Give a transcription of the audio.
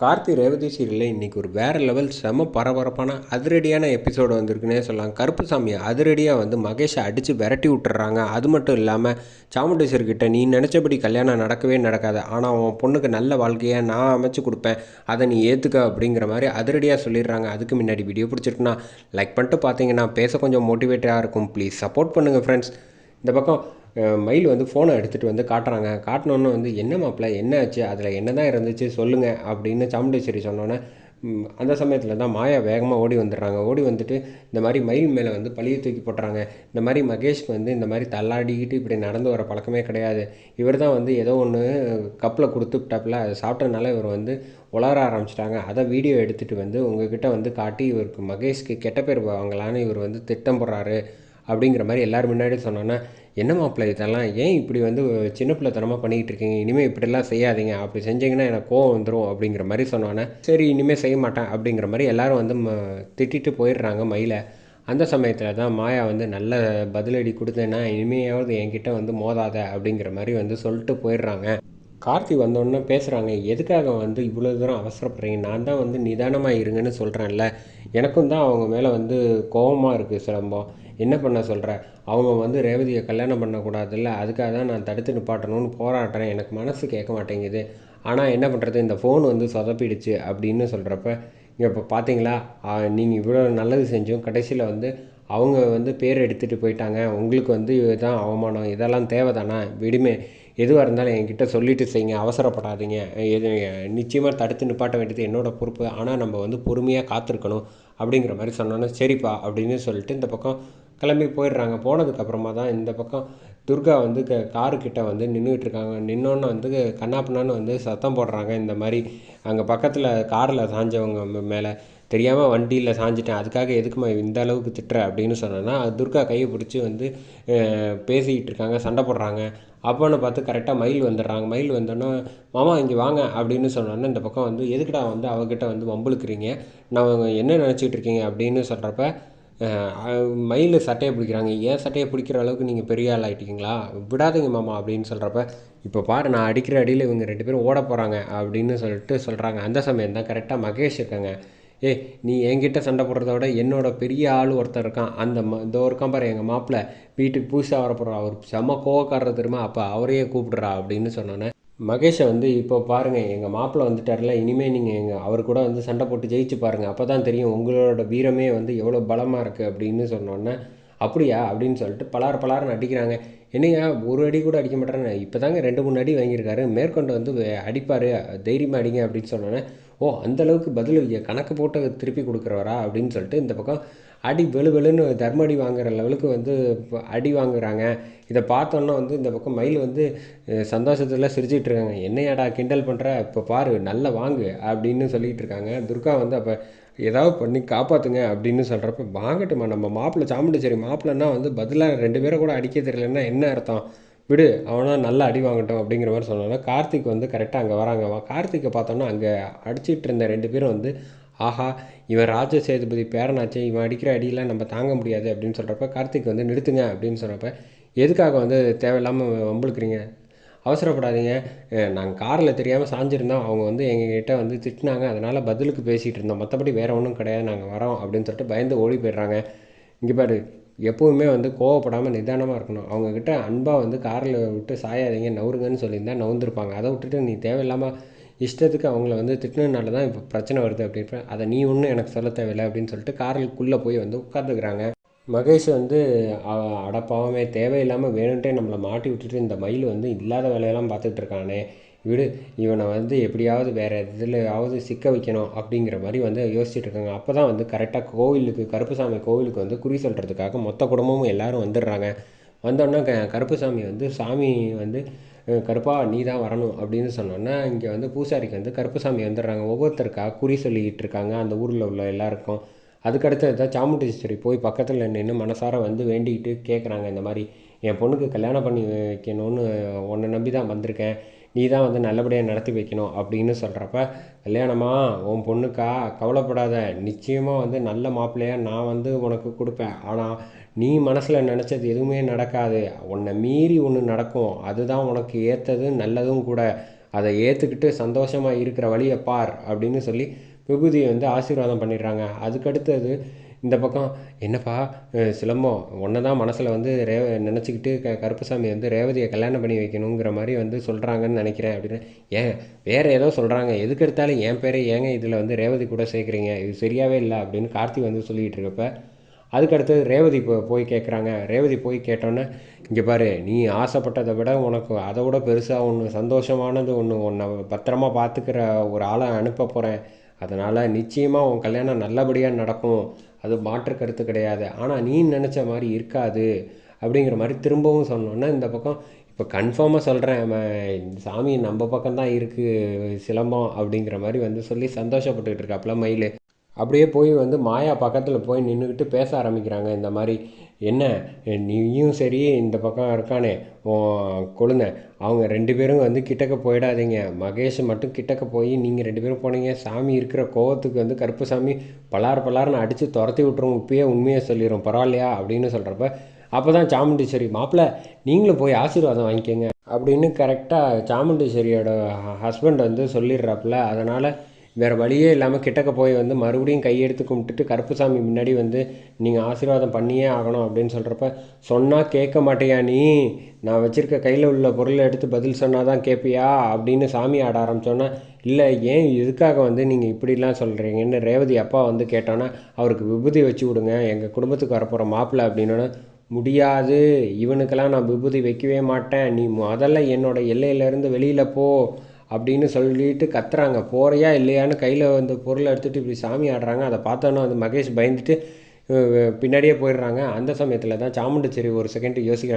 கார்த்தி ரேவதி சீரியலில் இன்றைக்கி ஒரு வேறு லெவல் செம பரபரப்பான அதிரடியான எபிசோடு வந்திருக்குன்னே சொல்லலாம். கருப்புசாமி அதிரடியாக வந்து மகேஷை அடித்து விரட்டி விட்டுறாங்க. அது மட்டும் இல்லாமல் சாமுண்டேஸ்வர்கிட்ட நீ நினச்சபடி கல்யாணம் நடக்கவே நடக்காது. ஆனால் அவன் பொண்ணுக்கு நல்ல வாழ்க்கையை நான் அமைச்சு கொடுப்பேன். அதை நீ ஏற்றுக்க அப்படிங்கிற மாதிரி அதிரடியாக சொல்லிடுறாங்க. அதுக்கு முன்னாடி வீடியோ பிடிச்சிருக்குன்னா லைக் பண்ணிட்டு பார்த்தீங்கன்னா பேச கொஞ்சம் மோட்டிவேட்டாக இருக்கும். ப்ளீஸ் சப்போர்ட் பண்ணுங்கள் ஃப்ரெண்ட்ஸ் இந்த பக்கம் மயில் வந்து ஃபோனை எடுத்துகிட்டு வந்து காட்டுறாங்க. காட்டினோன்னு வந்து என்ன மாப்பிள்ள என்ன ஆச்சு? அதில் என்ன தான் இருந்துச்சு? சொல்லுங்கள் அப்படின்னு சாமுண்டேஸ்வரி சொன்னோன்னே அந்த சமயத்தில் தான் மாயா வேகமாக ஓடி வந்துடுறாங்க. ஓடி வந்துட்டு இந்த மாதிரி மயில் மேலே வந்து பழியை தூக்கி போட்டுறாங்க. இந்த மாதிரி மகேஷ்க்கு வந்து இந்த மாதிரி தள்ளாடிக்கிட்டு இப்படி நடந்து வர பழக்கமே கிடையாது. இவர் தான் வந்து ஏதோ ஒன்று கப்பில் கொடுத்துட்டாப்புல அதை சாப்பிட்டனால இவர் வந்து உளர ஆரம்பிச்சிட்டாங்க. அதை வீடியோ எடுத்துகிட்டு வந்து உங்ககிட்ட வந்து காட்டி இவருக்கு மகேஷ்க்கு கெட்ட பேர் வாங்கலான்னு இவர் வந்து திட்டம் போடுறாரு. அப்படிங்கிற மாதிரி எல்லோரும் முன்னாடி சொன்னோன்னா என்ன மாப்பிள்ளை இதெல்லாம்? ஏன் இப்படி வந்து சின்ன பிள்ளைத்தனமாக பண்ணிக்கிட்டு இருக்கீங்க? இனிமேல் இப்படிலாம் செய்யாதீங்க. அப்படி செஞ்சீங்கன்னா எனக்கு கோவம் வந்துடும் அப்படிங்கிற மாதிரி சொன்னோன்னே சரி இனிமேல் செய்ய மாட்டேன் அப்படிங்கிற மாதிரி எல்லோரும் வந்து திட்டிட்டு போயிடுறாங்க மயிலை. அந்த சமயத்தில் தான் மாயா வந்து நல்ல பதிலடி கொடுத்தேன்னா இனிமையாவது என்கிட்ட வந்து மோதாத அப்படிங்கிற மாதிரி வந்து சொல்லிட்டு போயிடுறாங்க. கார்த்தி வந்தோடனே பேசுகிறாங்க எதுக்காக வந்து இவ்வளோ தூரம் அவசரப்படுறீங்க? நான் தான் வந்து நிதானமாக இருங்கன்னு சொல்கிறேன்ல எனக்கும் தான் அவங்க மேலே வந்து கோபமாக இருக்குது சிலம்பம். என்ன பண்ண சொல்கிற அவங்க வந்து ரேவதியை கல்யாணம் பண்ணக்கூடாதுல்ல. அதுக்காக தான் நான் தடுத்து நிப்பாட்டணும்னு போராடுறேன். எனக்கு மனசு கேட்க மாட்டேங்குது. ஆனால் என்ன பண்ணுறது இந்த ஃபோன் வந்து சொதப்பிடுச்சு அப்படின்னு சொல்கிறப்ப இங்கே இப்போ பார்த்தீங்களா நீங்கள் இவ்வளோ நல்லது செஞ்சும் கடைசியில் வந்து அவங்க வந்து பேர் எடுத்துகிட்டு போயிட்டாங்க. உங்களுக்கு வந்து இதுதான் அவமானம். இதெல்லாம் தேவைதானா? விடுமே. எதுவாக இருந்தாலும் என்கிட்ட சொல்லிட்டு செய்யுங்க அவசரப்படாதீங்க. எது நிச்சயமாக தடுத்து நிப்பாட்ட வேண்டியது என்னோட பொறுப்பு. ஆனால் நம்ம வந்து பொறுமையாக காத்திருக்கணும் அப்படிங்கிற மாதிரி சொன்னோன்னே சரிப்பா அப்படின்னு சொல்லிட்டு இந்த பக்கம் கிளம்பி போயிடுறாங்க. போனதுக்கப்புறமா தான் இந்த பக்கம் துர்கா வந்து க காருக்கிட்ட வந்து நின்றுட்டு இருக்காங்க. நின்னோன்னு வந்து கண்ணாப்பின்னான்னு வந்து சத்தம் போடுறாங்க. இந்த மாதிரி அங்கே பக்கத்தில் காரில் சாஞ்சவங்க மேலே. தெரியாமல் வண்டியில் சாஞ்சிட்டேன். அதுக்காக எதுக்குமா இந்த அளவுக்கு திட்டுற அப்படின்னு சொன்னேன்னா துர்கா கையை பிடிச்சி வந்து பேசிக்கிட்டு இருக்காங்க சண்டை போடுறாங்க. அப்போன்னு பார்த்து கரெக்டாக மயில் வந்துடுறாங்க. மயில் வந்தோன்னா மாமா இங்கே வாங்க அப்படின்னு சொன்னோன்னே இந்த பக்கம் வந்து எதுக்குடா வந்து அவகிட்ட வந்து வம்புழுக்கிறீங்க? நான் என்ன நினச்சிக்கிட்டு இருக்கீங்க? அப்படின்னு சொல்கிறப்ப மயில் சட்டையை பிடிக்கிறாங்க. ஏன் சட்டையை பிடிக்கிற அளவுக்கு நீங்கள் பெரிய ஆள் ஆகிட்டீங்களா விடாதீங்க மாமா அப்படின்னு சொல்கிறப்ப இப்போ பாரு நான் அடிக்கிற அடியில் இவங்க ரெண்டு பேரும் ஓட போகிறாங்க அப்படின்னு சொல்லிட்டு சொல்கிறாங்க அந்த சமயம் தான் கரெக்டாக மகேஷ் இருக்காங்க. ஏ நீ என்கிட்ட சண்டை போடுறத விட என்னோட பெரிய ஆள் ஒருத்தர் இருக்கான். அந்த ம இதோ இருக்கான் பாரு எங்கள் மாப்பிள்ளை வீட்டுக்கு புதுசாக வரப்போகிறா அவர் செம்ம கோவக்காரர் தெரியுமா? அப்போ அவரையே கூப்பிடுறா அப்படின்னு சொன்னோன்னே மகேஷை வந்து இப்போ பாருங்கள் எங்கள் மாப்பிள்ளை வந்துட்டார்ல இனிமேல் நீங்கள் எங்கள் அவர் கூட வந்து சண்டை போட்டு ஜெயிச்சு பாருங்கள் அப்போ தான் தெரியும் உங்களோட வீரமே வந்து எவ்வளோ பலமாக இருக்குது அப்படின்னு சொன்னோன்னே அப்படியா? அப்படின்னு சொல்லிட்டு பலார் பலார்னு அடிக்கிறாங்க. என்னையா ஒரு அடி கூட அடிக்க மாட்டேறேன்னு. இப்போ தாங்க ரெண்டு மூணு அடி வாங்கியிருக்காரு. மேற்கொண்டு வந்து அடிப்பார். தைரியமாக அடிங்க அப்படின்னு சொன்னோன்னே ஓ அந்த அளவுக்கு பதில் கணக்கு போட்டு திருப்பி கொடுக்குறவரா? அப்படின்னு சொல்லிட்டு இந்த பக்கம் அடி வெளு வெளுன்னு தர்ம அடி வாங்குற லெவலுக்கு வந்து அடி வாங்குறாங்க. இதை பார்த்தோன்னா வந்து இந்த பக்கம் மயில் வந்து சந்தோஷத்தில் சிரிச்சிட்டு இருக்காங்க. என்னையாடா கிண்டல் பண்ணுற இப்போ பாரு நல்ல வாங்கு அப்படின்னு சொல்லிட்டு இருக்காங்க. துர்கா வந்து அப்போ ஏதாவது பண்ணி காப்பாற்றுங்க அப்படின்னு சொல்கிறப்ப வாங்கட்டுமா நம்ம மாப்பிள்ளை சாமுண்டிச்சேரி மாப்பிள்ளைன்னா வந்து பதிலாக ரெண்டு பேரை கூட அடிக்க தெரியலன்னா என்ன அர்த்தம்? விடு அவனா நல்லா அடி வாங்கட்டும் அப்படிங்கிற மாதிரி சொன்னோன்னா கார்த்திக் வந்து கரெக்டாக அங்கே வராங்க. கார்த்திக்கை பார்த்தோன்னா அங்கே அடிச்சிட்டு இருந்த ரெண்டு பேரும் வந்து ஆஹா இவன் ராஜ சேதுபதி பேரனாச்சே இவன் அடிக்கிற அடியெல்லாம் நம்ம தாங்க முடியாது அப்படின்னு சொல்கிறப்ப கார்த்திக் வந்து நிறுத்துங்க அப்படின்னு சொல்கிறப்ப எதுக்காக வந்து தேவையில்லாமல் வம்புழுக்கிறீங்க? அவசரப்படாதீங்க. நாங்கள் காரில் தெரியாமல் சாஞ்சிருந்தோம். அவங்க வந்து எங்ககிட்ட வந்து திட்டினாங்க. அதனால் பதிலுக்கு பேசிகிட்டு இருந்தோம். மற்றபடி வேறு ஒன்றும் கிடையாது. நாங்கள் வரோம் அப்படின்னு சொல்லிட்டு பயந்து ஓடி போயிடுறாங்க. இங்கே பாரு எப்போவுமே வந்து கோவப்படாமல் நிதானமாக இருக்கணும். அவங்கக்கிட்ட அன்பாக வந்து காரில் விட்டு சாயாதீங்க நவுருங்கன்னு சொல்லியிருந்தா நவுந்துருப்பாங்க. அதை விட்டுட்டு நீ தேவையில்லாமல் இஷ்டத்துக்கு அவங்கள வந்து திட்டினதுனால தான் இப்போ பிரச்சனை வருது அப்படின்ற அதை நீ ஒன்றும் எனக்கு சொல்ல தேவையில்லை அப்படின்னு சொல்லிட்டு காருக்குள்ளே போய் வந்து உட்காந்துக்கிறாங்க மகேஷ் வந்து அடப்பாவமே தேவையில்லாமல் வேணுன்ட்டே நம்மளை மாட்டி விட்டுட்டு இந்த மயில் வந்து இல்லாத வேலையெல்லாம் பார்த்துட்டு இருக்கானே. விடு இவனை வந்து எப்படியாவது வேறு இதுலையாவது சிக்க வைக்கணும் அப்படிங்கிற மாதிரி வந்து யோசிச்சுட்டு இருக்காங்க. அப்போ தான் வந்து கரெக்டாக கோவிலுக்கு கருப்புசாமி கோவிலுக்கு வந்து குறி சொல்கிறதுக்காக மொத்த குடும்பமும் எல்லாரும் வந்துடுறாங்க. வந்தோடனே க கருப்புசாமி வந்து சாமி வந்து கருப்பா நீ தான் வரணும் அப்படின்னு சொன்னோன்னா இங்கே வந்து பூசாரிக்கு வந்து கருப்புசாமி வந்துடுறாங்க. ஒவ்வொருத்தருக்கா குறி சொல்லிக்கிட்டு இருக்காங்க அந்த ஊரில் உள்ள எல்லாருக்கும். அதுக்கடுத்து தான் சாமுண்டீஸ்வரி போய் பக்கத்தில் நின்று மனசார வந்து வேண்டிக்கிட்டு கேட்குறாங்க இந்த மாதிரி என் பொண்ணுக்கு கல்யாணம் பண்ணி வைக்கணும்னு உன்னை நம்பி தான் வந்திருக்கேன். நீ தான் வந்து நல்லபடியாக நடத்தி வைக்கணும் அப்படின்னு சொல்கிறப்ப கல்யாணமா? உன் பொண்ணுக்கா? கவலைப்படாத. நிச்சயமாக வந்து நல்ல மாப்பிள்ளையாக நான் வந்து உனக்கு கொடுப்பேன். ஆனால் நீ மனசில் நினச்சது எதுவுமே நடக்காது. உன்னை மீறி ஒன்று நடக்கும். அதுதான் உனக்கு ஏற்றது நல்லதும் கூட. அதை ஏற்றுக்கிட்டு சந்தோஷமாக இருக்கிற வழியை பார் அப்படின்னு சொல்லி விபூதியை வந்து ஆசீர்வாதம் பண்ணிடுறாங்க. அதுக்கடுத்தது இந்த பக்கம் என்னப்பா சிலம்பம் ஒன்றை தான் மனசில் வந்து ரே நினச்சிக்கிட்டு க கருப்புசாமி வந்து ரேவதியை கல்யாணம் பண்ணி வைக்கணுங்கிற மாதிரி வந்து சொல்கிறாங்கன்னு நினைக்கிறேன் அப்படின்னு. ஏன்? வேறு ஏதோ சொல்கிறாங்க எதுக்கு எடுத்தாலும் என் பேரை ஏங்க இதில் வந்து ரேவதி கூட சேர்க்குறீங்க? இது சரியாவே இல்லை அப்படின்னு கார்த்தி வந்து சொல்லிக்கிட்டு இருக்கப்ப அதுக்கடுத்து ரேவதி போ போய் கேட்குறாங்க ரேவதி போய் கேட்டோன்னே இங்கே பாரு நீ ஆசைப்பட்டதை விட உனக்கு அதை விட பெருசாக ஒன்று சந்தோஷமானது ஒன்று உன்னை பத்திரமா பார்த்துக்கிற ஒரு ஆளை அனுப்ப போகிறேன் அதனால் நிச்சயமாக உன் கல்யாணம் நல்லபடியாக நடக்கும். அது மாற்று கருத்து கிடையாது. ஆனால் நீ நினச்ச மாதிரி இருக்காது அப்படிங்கிற மாதிரி திரும்பவும் சொன்னோன்னா இந்த பக்கம் இப்போ கன்ஃபார்மாக சொல்கிறேன் சாமி நம்ம பக்கம்தான் இருக்குது சிலம்பம் அப்படிங்கிற மாதிரி வந்து சொல்லி சந்தோஷப்பட்டுக்கிட்டு இருக்காப்புல மயில். அப்படியே போய் வந்து மாயா பக்கத்தில் போய் நின்றுக்கிட்டு பேச ஆரம்பிக்கிறாங்க. இந்த மாதிரி என்ன? நீயும் சரி இந்த பக்கம் இருக்கானே கொழுந்த. அவங்க ரெண்டு பேரும் வந்து கிட்டக்க போயிடாதீங்க. மகேஷ் மட்டும் கிட்டக்க போய் நீங்கள் ரெண்டு பேரும் போனீங்க. சாமி இருக்கிற கோவத்துக்கு வந்து கருப்பு சாமி பலார் பலார்னு அடித்து துரத்தி விட்ருவோம் இப்பயே உண்மையை சொல்லிடும் பரவாயில்லையா? அப்படின்னு சொல்கிறப்ப அப்போ தான் சாமுண்டீஸ்வரி மாப்பிள்ளை நீங்களும் போய் ஆசீர்வாதம் வாங்கிக்கோங்க. அப்படின்னு கரெக்டாக சாமுண்டீஸ்வரியோட ஹஸ்பண்ட் வந்து சொல்லிடுறாப்புல. அதனால் வேறு வழியே இல்லாமல் கிட்டக்க போய் வந்து மறுபடியும் கையெடுத்து கும்பிட்டுட்டு கருப்புசாமி முன்னாடி வந்து நீங்கள் ஆசீர்வாதம் பண்ணியே ஆகணும் அப்படின்னு சொல்கிறப்ப சொன்னால் கேட்க மாட்டேயா நீ? நான் வச்சுருக்க கையில் உள்ள பொருளை எடுத்து பதில் சொன்னால் தான் கேட்பியா? அப்படின்னு சாமி ஆட ஆரம்பித்தோன்னா இல்லை ஏன் எதுக்காக வந்து நீங்கள் இப்படிலாம் சொல்கிறீங்கன்னு ரேவதி அப்பா வந்து கேட்டோன்னா அவருக்கு விபூதி வச்சு விடுங்க எங்கள் குடும்பத்துக்கு வரப்போகிற மாப்பிள்ளை அப்படின்னோன்னா முடியாது இவனுக்கெல்லாம் நான் விபூதி வைக்கவே மாட்டேன். நீ முதல்ல என்னோட எல்லையிலேருந்து வெளியில் போ. அப்படின்னு சொல்லிட்டு கத்துறாங்க. போறியா இல்லையான்னு கையில் வந்து பொருளை எடுத்துகிட்டு இப்படி சாமி ஆடுறாங்க. அதை பார்த்தோன்னா அது மகேஷ் பயந்துட்டு பின்னாடியே போயிடுறாங்க. அந்த சமயத்தில் தான் சாமுண்டச்சேரி ஒரு செகண்ட் யோசிக்கிறாங்க.